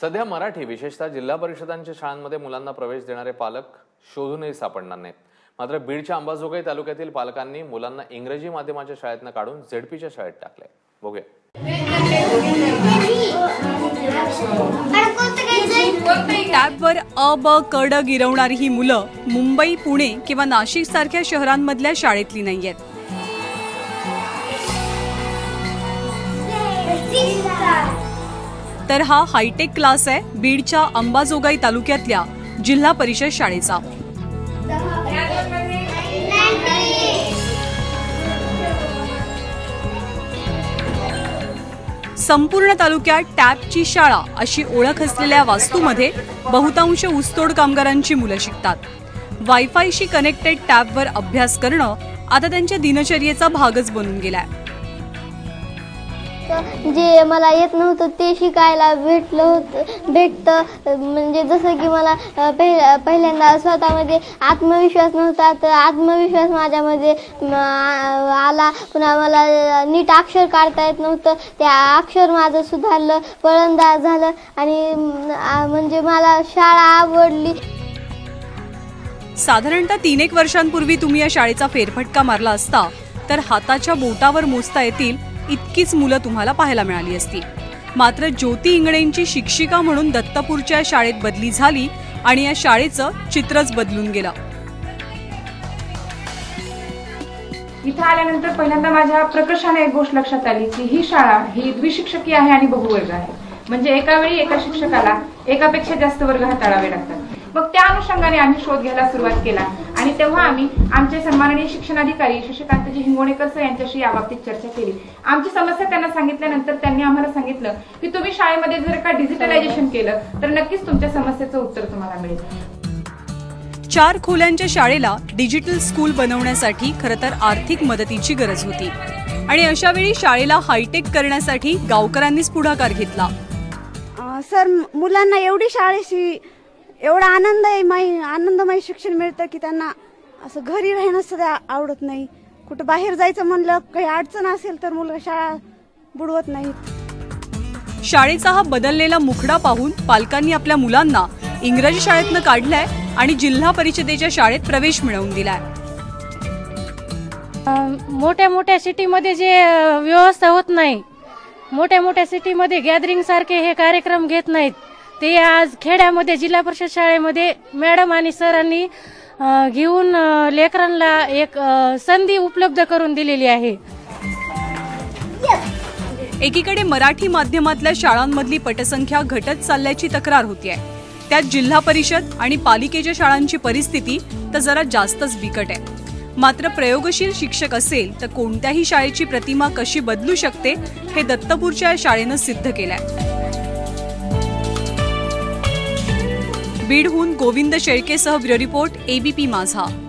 सध्या मराठी विशेषतः जिल्हा परिषदांच्या शाळांमध्ये मुलांना प्रवेश देणारे पालक शोधूनही सापडणार नाहीत. मात्र बीडच्या अंबाजोगाई तालुक्यातील पालकांनी मुलांना इंग्रजी माध्यमाच्या शाळेतनं काढून झेडपीच्या शाळेत टाकले बघूया. टॅबवर अ ब क ड गिरवणारी ही मुलं मुंबई पुणे किंवा नाशिक सारख्या शहरांमधल्या शाळेतली नाहीयेत. तर हा हायटेक क्लास आहे बीडच्या अंबाजोगाई तालुक्यातल्या जिल्हा परिषद शाळेचा. संपूर्ण तालुक्यात टॅपची शाळा अशी ओळख असलेल्या वास्तूमध्ये बहुतांश ऊसतोड कामगारांची मुलं शिकतात. वायफायशी कनेक्टेड टॅबवर अभ्यास करणं आता त्यांच्या दिनचर्येचा भागच बनून गेलाय. जे मला येत नव्हतं ते शिकायला भेटलं होतं भेटतं. म्हणजे जसं की मला पहिल्या पहिल्यांदा स्वतःमध्ये आत्मविश्वास नव्हता तर आत्मविश्वास माझ्यामध्ये आला. पुन्हा मला नीट अक्षर काढता येत नव्हतं. ते अक्षर माझं सुधारलं वळणदार झालं आणि म्हणजे मला शाळा आवडली. साधारणतः तीन एक वर्षांपूर्वी तुम्ही या शाळेचा फेरफटका मारला असता तर हाताच्या बोटावर मोजता येतील इतकीच मुलं तुम्हाला पाहायला मिळाली असती मात्र ज्योती इंगळेंची शिक्षिका म्हणून दत्तपूरच्या शाळेत बदली झाली आणि या शाळेचं चित्रच बदलून गेलं. इथं आल्यानंतर पहिल्यांदा माझ्या प्रकर्षाने एक गोष्ट लक्षात आली की ही शाळा ही द्विशिक्षकी आहे आणि बहुवर्ग आहे. म्हणजे एका वेळी एका शिक्षकाला एकापेक्षा जास्त वर्ग हाताळावे लागतात. अनुषंगाने आम्ही शोध घ्यायला सुरुवात केला. आणि तेव्हा आम्ही आमचे सन्माननीय शिक्षणाधिकारी शशिकांतजी हिंगोणेकर सर यांच्याशी याबाबतीत चर्चा केली. आमची समस्या त्यांना सांगितल्यानंतर त्यांनी आम्हाला सांगितलं की तुम्ही शाळेमध्ये जर का डिजिटलायझेशन केलं तर नक्कीच तुमच्या समस्येचं उत्तर तुम्हाला मिळेल. चार खोल्यांच्या शाळेला डिजिटल स्कूल बनवण्यासाठी खरं तर आर्थिक मदतीची गरज होती. आणि अशा वेळी शाळेला हायटेक करण्यासाठी गावकऱ्यांनीच पुढाकार घेतला. सर मुलांना एवढी शाळेशी एवढा आनंदमय आनंदमय शिक्षण मिळतं की त्यांना असं घरी राहणं सुद्धा आवडत नाही. कुठं बाहेर जायचं म्हणलं काही अडचण असेल तर मुलं शाळा बुडवत नाहीत. शाळेचा हा बदललेला मुखडा पाहून पालकांनी आपल्या मुलांना इंग्रजी शाळेतनं काढलाय आणि जिल्हा परिषदेच्या शाळेत प्रवेश मिळवून दिलाय. मोठ्या मोठ्या सिटीमध्ये जे व्यवस्था होत नाही मोठ्या मोठ्या सिटीमध्ये गॅदरिंग सारखे हे कार्यक्रम घेत नाहीत. ते आज खेड्यामध्ये जिल्हा परिषद शाळेमध्ये मॅडम आणि सरांनी घेऊन लेकरांना एक संधी उपलब्ध करून दिलेली आहे. एकीकडे मराठी माध्यमातल्या शाळांमधली पटसंख्या घटत चालल्याची तक्रार होती आहे त्यात जिल्हा परिषद आणि पालिकेच्या शाळांची परिस्थिती तर जरा जास्तच बिकट आहे. मात्र प्रयोगशील शिक्षक असेल तर कोणत्याही शाळेची प्रतिमा कशी बदलू शकते हे दत्तपूरच्या या शाळेनं सिद्ध केलंय. बीडहून गोविंद शेळकेसह ब्युरो रिपोर्ट एबीपी माझा.